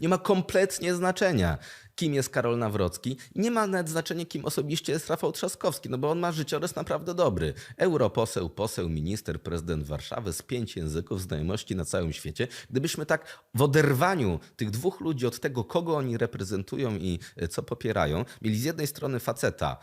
Nie ma kompletnie znaczenia, kim jest Karol Nawrocki. Nie ma nawet znaczenia, kim osobiście jest Rafał Trzaskowski, no bo on ma życiorys naprawdę dobry. Europoseł, poseł, minister, prezydent Warszawy z pięć języków, znajomości na całym świecie. Gdybyśmy tak w oderwaniu tych dwóch ludzi od tego, kogo oni reprezentują i e, co popierają, mieli z jednej strony faceta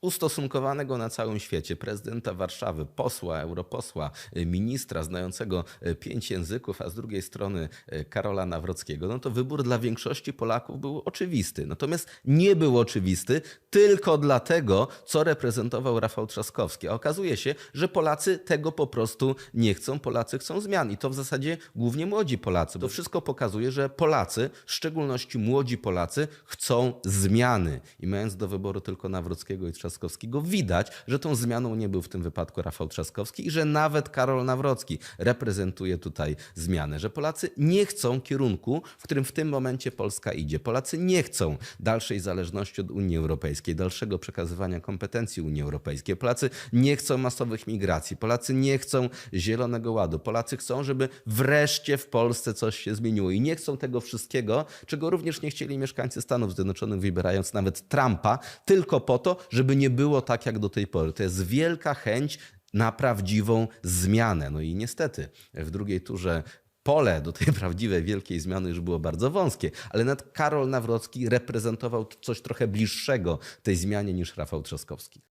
ustosunkowanego na całym świecie, prezydenta Warszawy, posła, europosła, e, ministra znającego e, pięć języków, a z drugiej strony Karola Nawrockiego, no to wybór dla większości Polaków był oczywisty. Natomiast nie był oczywisty tylko dlatego, co reprezentował Rafał Trzaskowski. A okazuje się, że Polacy tego po prostu nie chcą. Polacy chcą zmian i to w zasadzie głównie młodzi Polacy. To wszystko pokazuje, że Polacy, w szczególności młodzi Polacy, chcą zmiany. I mając do wyboru tylko Nawrockiego i Trzaskowskiego, widać, że tą zmianą nie był w tym wypadku Rafał Trzaskowski i że nawet Karol Nawrocki reprezentuje tutaj zmianę. Że Polacy nie chcą kierunku, w którym w tym momencie Polska idzie. Polacy nie chcą dalszej zależności od Unii Europejskiej, dalszego przekazywania kompetencji Unii Europejskiej. Polacy nie chcą masowych migracji. Polacy nie chcą zielonego ładu. Polacy chcą, żeby wreszcie w Polsce coś się zmieniło. I nie chcą tego wszystkiego, czego również nie chcieli mieszkańcy Stanów Zjednoczonych, wybierając nawet Trumpa, tylko po to, żeby nie było tak jak do tej pory. To jest wielka chęć na prawdziwą zmianę. No i niestety w drugiej turze pole do tej prawdziwej wielkiej zmiany już było bardzo wąskie, ale nawet Karol Nawrocki reprezentował coś trochę bliższego tej zmianie niż Rafał Trzaskowski.